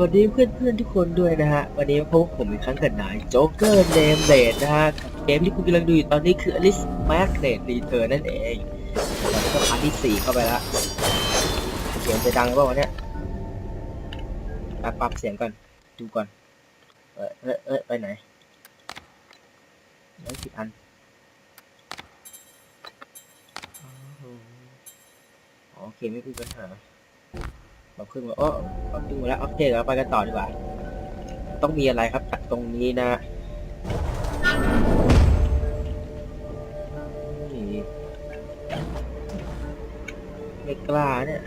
วัสดีเพื่อนๆทุกคนด้วยนะฮะ วันนี้พบกับผมอีกครั้งกับนายโจ๊กเกอร์เนมเลดนะฮะ เกมที่คุณกำลังดูอยู่ตอนนี้คือ Alice Magnet Return นั่นเองตอนนี้ก็พาร์ทที่สี่เข้าไปแล้วเสียงจะดังป่าวะเนี่ยปรับปรับเสียงก่อน ดูก่อน เออเออเออไปไหนไม่ผิดอันอ๋อโอเคไม่มีปัญหา เราขึ้นมาโอ้ขึ้นมาแล้วโอเคเราไปกันต่อดีกว่า ต้องมีอะไรครับจากตรงนี้นะนี่ไม่กล้าเนี่ย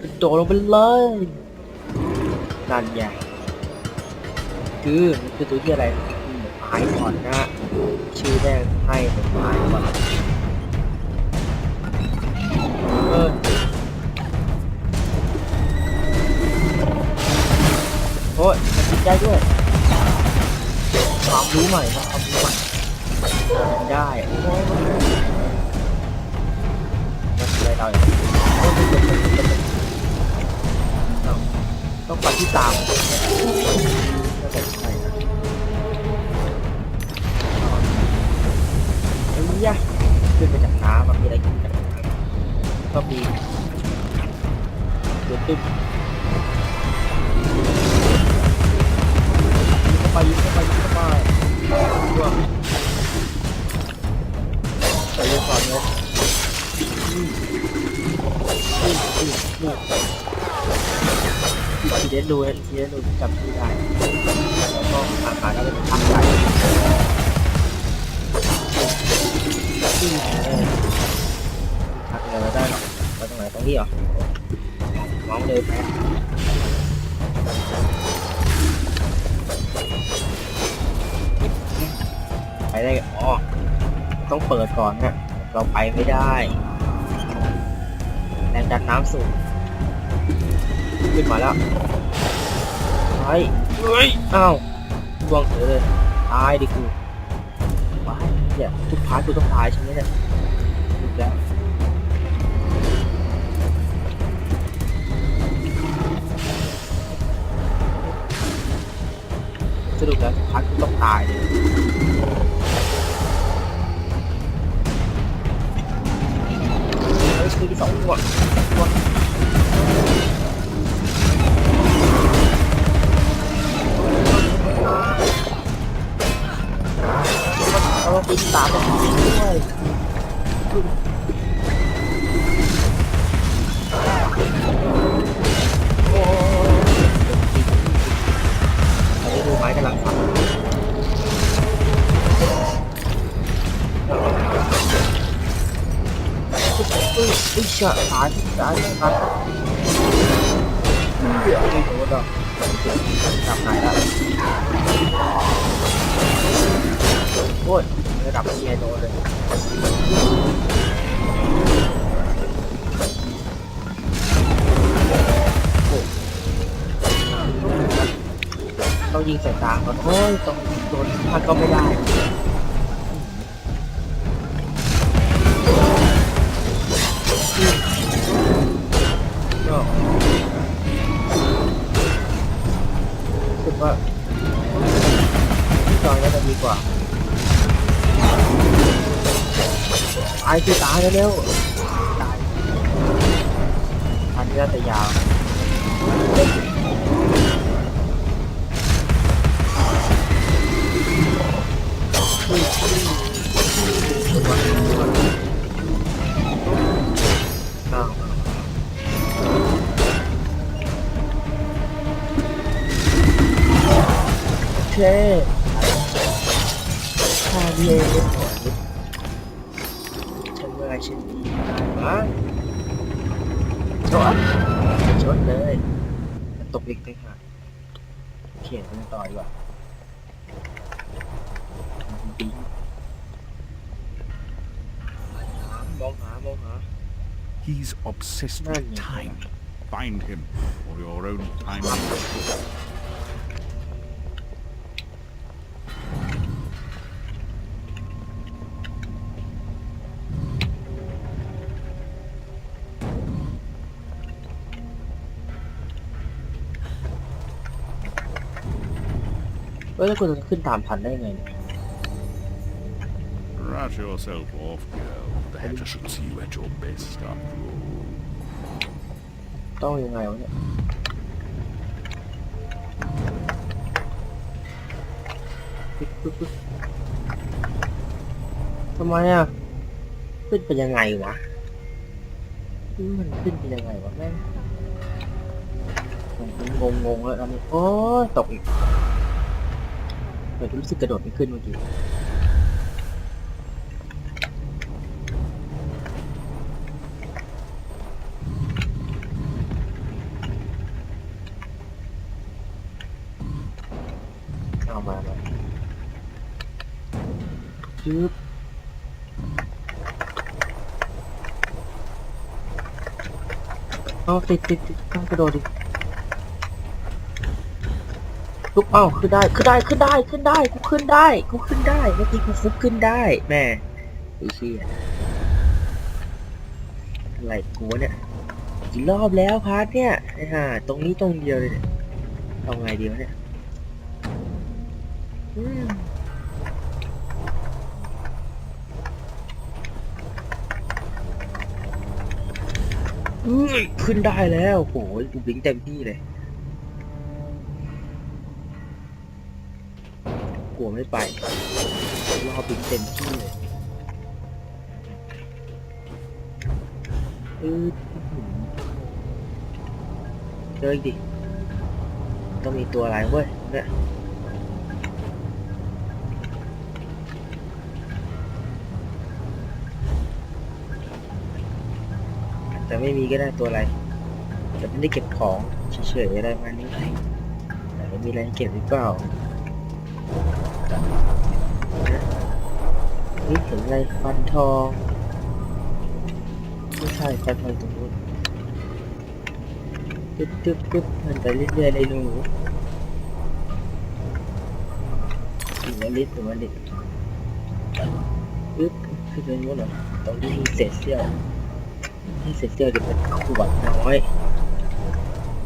กระโดดลงไปเลยนั่นไงคือมันคือตัวที่อะไรอืมายก่อนนะชื่อแม่งให้ผมายก่อน ได้ด้วยความรู้ใหม่ครับความรู้ใหม่ได้โอ้ยมันอะไรเราต้องไปที่ตามแล้วแต่ใครนะเอ้ยยะขึ้นไปจากน้ำมันมีอะไรกินจากน้ำก็มีเดือดตึ้ม ไปยิงเข้าไปยิงเข้าไปร่วงไปเล่นก่อนเลยอืมอืมอืมอืมทีเดนดูทีเดนดูจำชื่ได้แล้วก็อาหารแล้วเป็นทำใหญ่อืมเออทักเลยไม่ได้หรอกไปตรงไหนตรงนี้เหรอมองเลยแป๊บไป ได้อ๋อต้องเปิดก่อนฮะเราไปไม่ได้แรงดันน้ำสูงขึ้นมาแล้วไปเฮ้ยอ้าวดวงเออตายดิกูว้ายเนี่ยทุกพาร์ทกูต้องตายใช่ไหมเนี่ยถูกแล้วสรุปแล้วทุกพาร์ทกูต้องตายเลย คือสองตัวตัวเราบินตามไปด้วยำอุ้ยอุ้ยเฉะตายตายตายเดียวไม่โดนหรอกจับไหนละโอ้ยระดับเมียโดนเลยโอ้ต้องยิงใส่ตาก่อนโอ้ยต้องโดนมันก็ไม่ได้ายคือตายแล้วตายอันนี้น่าจะยาว He's obsessed with time. Find him, or your own time is short. เฮ้ยแล้วคุณจะขึ้นตามพันได้ไงเนี่ย yourself off, girl. The Hector should see you at your best after all. ต้องยังไงวะเนี่ย ทำไมอะ ขึ้นไปยังไงวะ มันขึ้นไปยังไงวะแม่งผมงงงงๆแล้วตอนนี้โอ้ยตกอีกเหมือนรู้สึกกระโดดไม่ขึ้นเมื่อกี้ เอามามาจึ๊บเอาติดติดติดต้องกระโดดดิลุกเอ้าขึ้นได้ขึ้นได้ขึ้นได้ขึ้นได้กูขึ้นได้กูขึ้นได้เมื่อกี้กูฟุกขึ้นได้แม่ไอ้เชี่ยอะไรกูวะเนี่ยกี่รอบแล้วพาร์ทเนี่ยไอ้ห่าตรงนี้ตรงเดียวเลยเนี่ยเอาไงดีวะเนี่ย อุ้ยขึ้นได้แล้วโอยกูบิงเต็มที่เลย กลัวไม่ไปรอบินเต็มที่เลยเออเจออีกดิ ต้องมีตัวอะไรเว้ยเนี่ย อาจจะไม่มีก็ได้ตัวอะไรแต่ไม่ได้เก็บของเฉยๆอะไรประมาณนี้แต่ไม่มีอะไรเก็บหรือเปล่านี่เห็นอะไรฟันทองไม่ใช่ฟันทองตรงนู้นตึ๊บตึ๊บตึ๊บมันไปเรื่อยๆเลยหนูถึงวันลิตรถึงวันลิตรปึ๊บคือเป็นนู้นเหรอตรงที่มีเศษเสี้ยว ที่เศษเสี้ยวจะเป็นขวดน้อย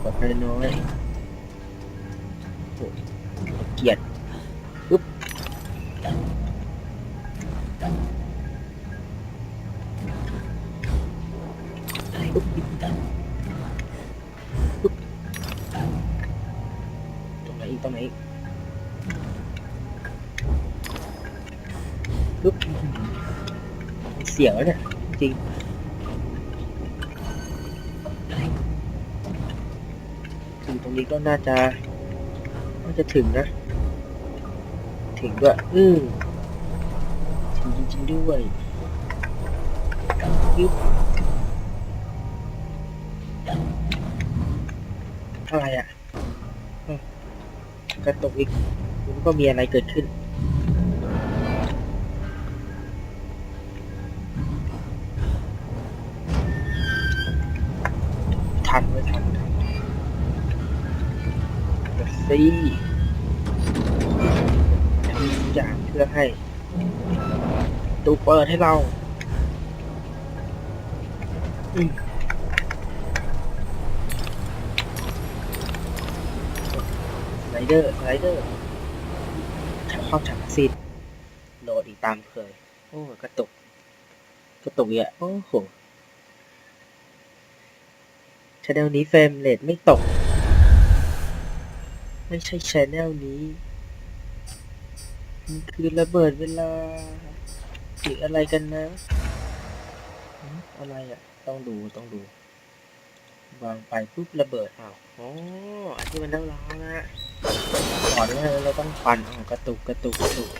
ขวดน้อยๆโอ้เกลียดปุ๊บปุ๊บตรงไหนอีกตรงไหนอีกปุ๊บเสียวเนี่ยจริง ถึงตรงนี้ก็น่าจะน่าจะถึงนะ ถึงด้วยอือถึงจริงๆด้วยยุบอะไรอะกระตุกอีกมันก็มีอะไรเกิดขึ้นีทำทุกอย่างเพื่อให้ตูเปิดให้เราไลเดอร์ไลเดอร์เข้าฉากซีดโหลดอีกตามเคย โอ้กระตุก กระตุกเยอะโอ้โหชาแนลนี้เฟรมเรทไม่ตก ไม่ใช่ชแนลนี้ มันคือระเบิดเวลาหรืออะไรกันนะ อะไรอะ ต้องดูต้องดู วางไปปุ๊บระเบิดอ้าวอ๋ออันที่มันล้างๆนะก่อนหน้าเราต้องฟันออกระตุกกระตุกกระตุก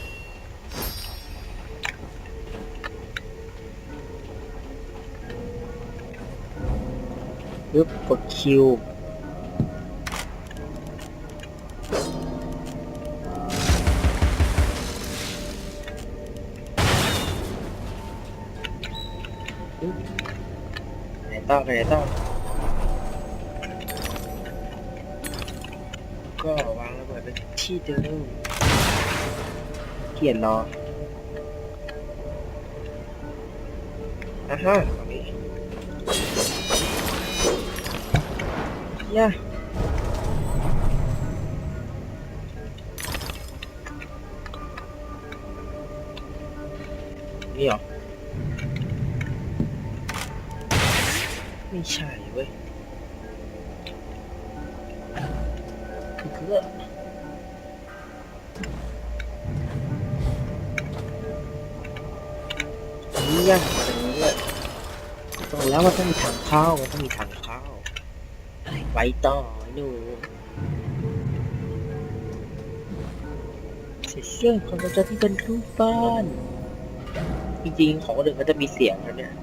ปึ๊บกดคิว ต้อขยายเต้าก็วางระเบิดไปที่เดิมเขียนรออะฮะตรงนี้ย่านี่ห ไม่ใช่เว้ยคือคือนี่ยังตรงนี้เลยตรงแล้วมันต้องมีทางเข้ามันต้องมีทางเข้าไปต่อหนูเสียเสียงของเราจะที่เป็นรูปบ้าน จริงๆของคนอื่นเขาจะมีเสียงนะเนี่ย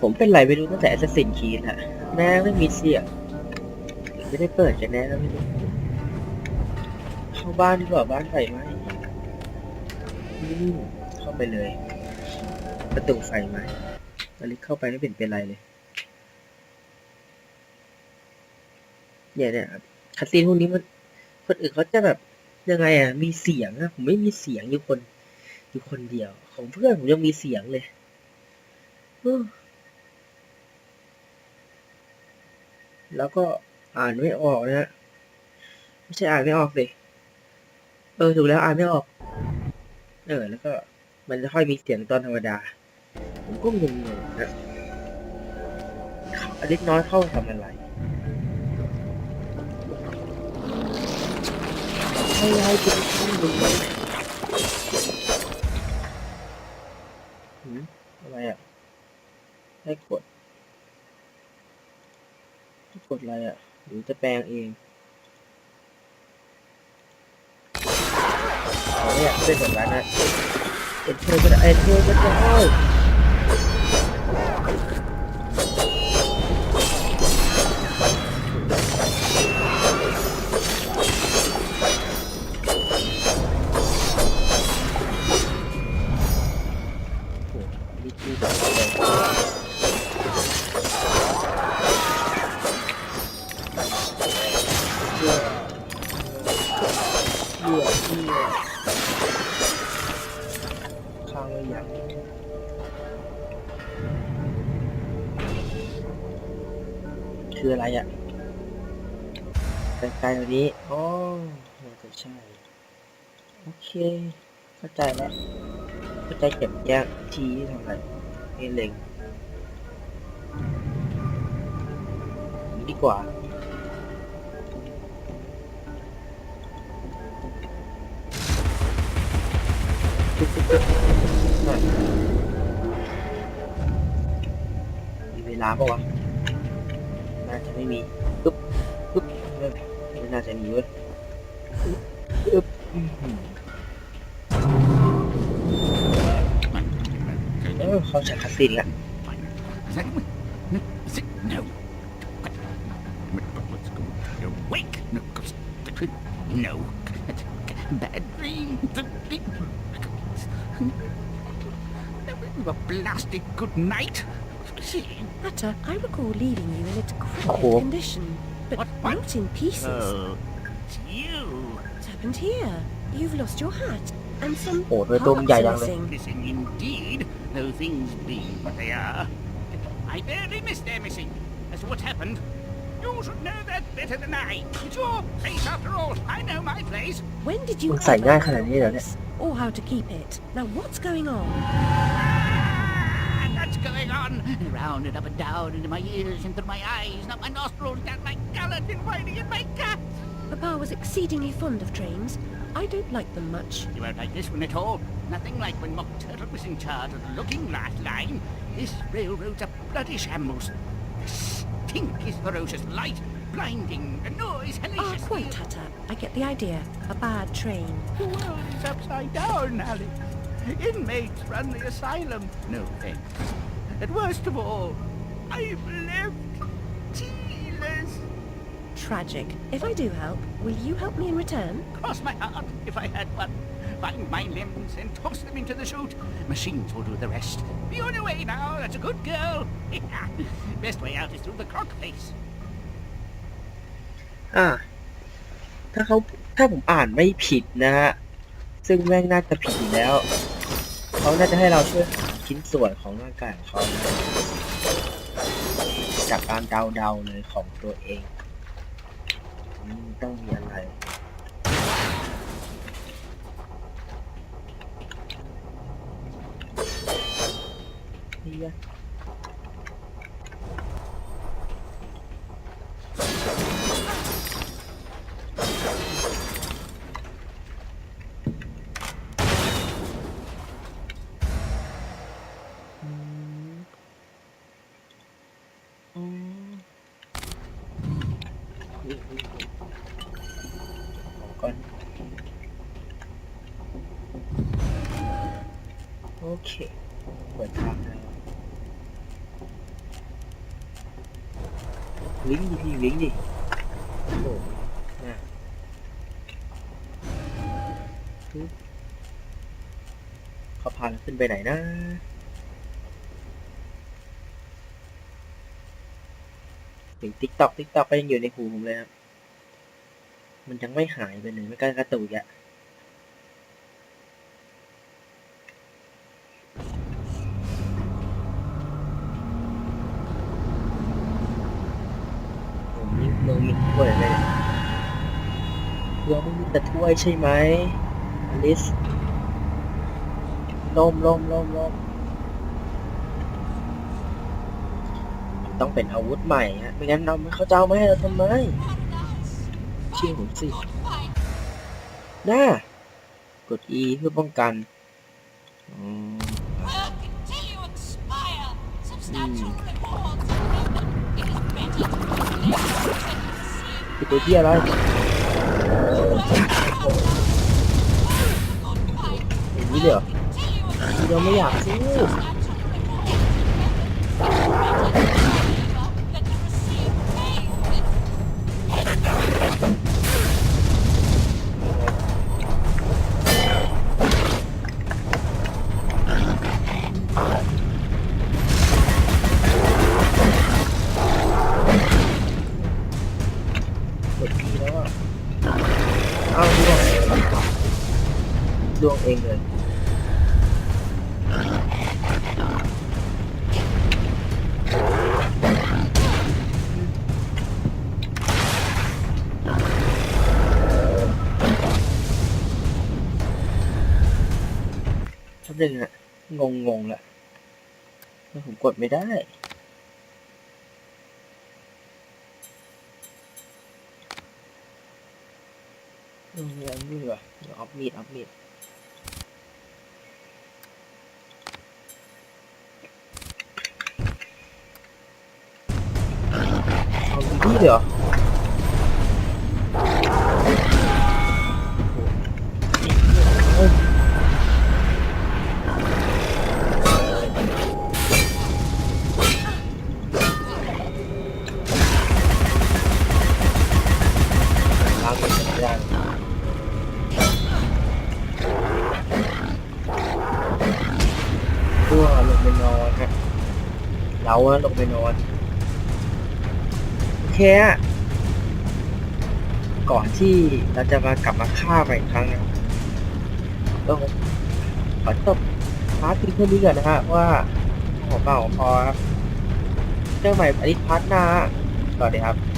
ผมเป็นไรไม่รู้ตั้งแต่ Assassin's Creed อะแม่ไม่มีเสียงไม่ได้เปิดกันแน่แล้วไม่รู้เข้าบ้านดีกว่าบ้านไฟไหมเข้าไปเลย ประตูไฟไหมอลิซเข้าไปไม่เป็นเป็นไรเลยเนี่ยเนี่ยคัสซีนพวกนี้มัน คนอื่นเขาจะแบบยังไงอะ มีเสียงอะผมไม่มีเสียงอยู่คน อยู่คนเดียว ของเพื่อนผมยังมีเสียงเลยอืม แล้วก็อ่านไม่ออกนะฮะไม่ใช่อ่านไม่ออกเลยเออถูกแล้วอ่านไม่ออก เออ แล้วก็มันจะค่อยมีเสียงตอนธรรมดา ผมก็งงๆนะอเล็กน้อยเข้าทำอะไรให้ให้เป็นข้อมูลไว้หืมอะไรอะให้กด กดอะไรอะ หรือจะแปลงเองเอาเนี่ยเป็นแบบนั้นนะเอ็นเทอร์ก็ได้เอ็นเทอร์ก็ได้โอ้นี่คือแบบอะไรเชื่อ เชื่อเชื่อข้างไม่อยากคืออะไรอะไกลๆตรงนี้อ๋อน่าจะใช่ โอเค เข้าใจแล้วเข้าใจเก็บแยกทีทำอะไรนี่เล็งดีกว่า มีเวลาปะวะน่าจะไม่มีปึ๊บปึ๊บเออไม่น่าจะมีเว้ยปึ๊บเออเขาจะคัดซีนละ No. Let's go. Awake. No. No. Bad dreams. A blasted good night. Hatter, I recall leaving you in a decrepit Oh. condition, but What- what? not in pieces. Oh, it's you. What's happened here? You've lost your hat and some โอ้โหทำไมตัวมันใหญ่จัง parts เลย are missing. Missing indeed, though things being what they are. I barely missed their missing. As to what happened, you should know that better than I. It's your place after all. I know my place. When did you มึงใส่ ever ง่าย know ขนาดนี้เหรอเนี่ย this? Or how to keep it? Now what's going on? Ah, that's going on. Round and up and down into my ears and through my eyes, up my nostrils, down my gullet, and whining in my gut. Papa was exceedingly fond of trains. I don't like them much. You won't like this one at all. Nothing like when Mock Turtle was in charge of the looking glass line. This railroad's a bloody shambles. The stink is ferocious light, blinding, the noise Ah, quite, Hatter. I get the idea. A bad train. The world is upside down, Alex. Inmates run the asylum. No thanks. And worst of all, I've left tealess. Tragic. If I do help, will you help me in return? Cross my heart if I had one. Find my limbs and toss them into the chute. Machines will do the rest. Be on your way now, that's a good girl. Best way out is through the clock face. อ่า ถ้าเขาถ้าผมอ่านไม่ผิดนะฮะ ซึ่งแม่งน่าจะผิดแล้ว เขาน่าจะให้เราช่วยหาชิ้นส่วนของร่างกายของเขานะจากการเดาๆเลยของตัวเองต้องมีอะไรอ ลิงก์ดิพี่ลิงก์ดิโอ้โหนะเขาพาเราขึ้นไปไหนนะถึงติ๊กต็อกติ๊กต็อกก็ยังอยู่ในหูผมเลยครับ มันยังไม่หายไปเลยไม่กล้ากระตุกอะ ผมมีเมืองมีถ้วยเลยเมือง ด้วยใช่ไหมอลิสล่มล่มล่มล่มต้องเป็นอาวุธใหม่ฮะ ไม่งั้นเราไม่เขาจะเอามาให้เราทำไมเชื่อผมสิหน่ากด E เพื่อป้องกันอืม Work until you expire. Substantial Hmm. rewards. It is better to collect than receive คือตัวที่อะไร อย่างนี้เลยเหรอ Until you expire เราไม่อยากสู้ นึงอะงงงๆละแล้วผมกดไม่ได้เออมีอันนี้ดีกว่เดี๋ยวออฟมีดออฟมีดเอามีเหรอ เราอะลงไปนอนโอเคอะก่อนที่เราจะมากลับมาฆ่าใหม่อีกครั้งเนี่ยต้องขอจบพาร์ทเพียงเท่านี้ก่อนนะฮะว่าหัวเป่าพอครับเจอใหม่อาทิตย์พาร์ทหน้าสวัสดีครับ